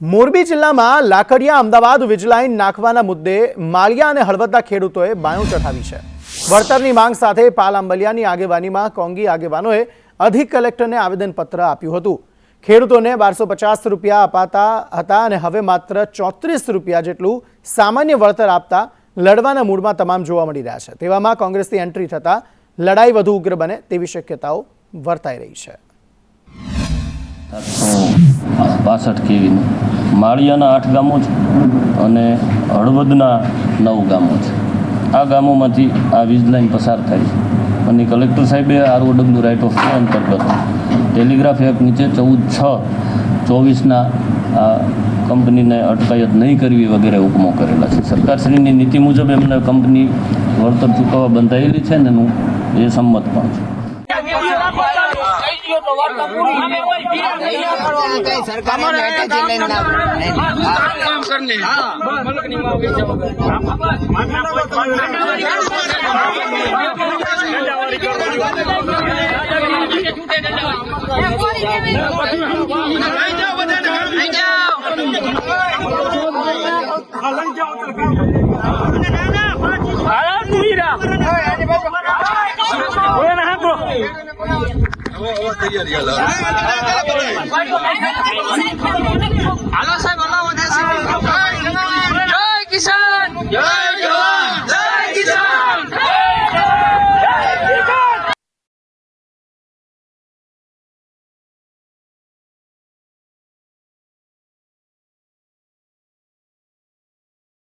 મોરબી જિલ્લામાં લાકડિયા અમદાવાદ વીજલાઇન નાખવાના મુદ્દે માળિયા અને હળવદના ખેડૂતોએ બાયું ચઠાવી છે. વળતરની માંગ સાથે પાલ આંબલિયાની આગેવાનીમાં કોંગી આગેવાનોએ અધિક કલેક્ટરને આવેદનપત્ર આપ્યું હતું. ખેડૂતોને બારસો પચાસ રૂપિયા અપાતા હતા અને હવે માત્ર ચોત્રીસ રૂપિયા જેટલું સામાન્ય વળતર આપતા લડવાના મૂડમાં તમામ જોવા મળી રહ્યા છે. તેવામાં કોંગ્રેસની એન્ટ્રી થતાં લડાઈ વધુ ઉગ્ર બને તેવી શક્યતાઓ વર્તાઈ રહી છે. બાસઠ કેવીનું? માળિયાના આઠ ગામો છે અને હળવદના નવ ગામો છે. આ ગામોમાંથી આ વીજ લાઈન પસાર થાય છે. અને કલેક્ટર સાહેબે આરઓડબ્લ્યુ રાઇટ ઓફ વે અંતર્ગત ટેલિગ્રાફ એક્ટ નીચે ચૌદ છ ચોવીસના આ કંપનીને અટકાયત નહીં કરવી વગેરે હુકમો કરેલા છે. સરકારશ્રીની નીતિ મુજબ એમને કંપની વળતર ચૂકવવા બંધાયેલી છે ને હું એ સંમત પણ છું. કઈ સરકારે મેટેજી લઈને ના નહીં. હા.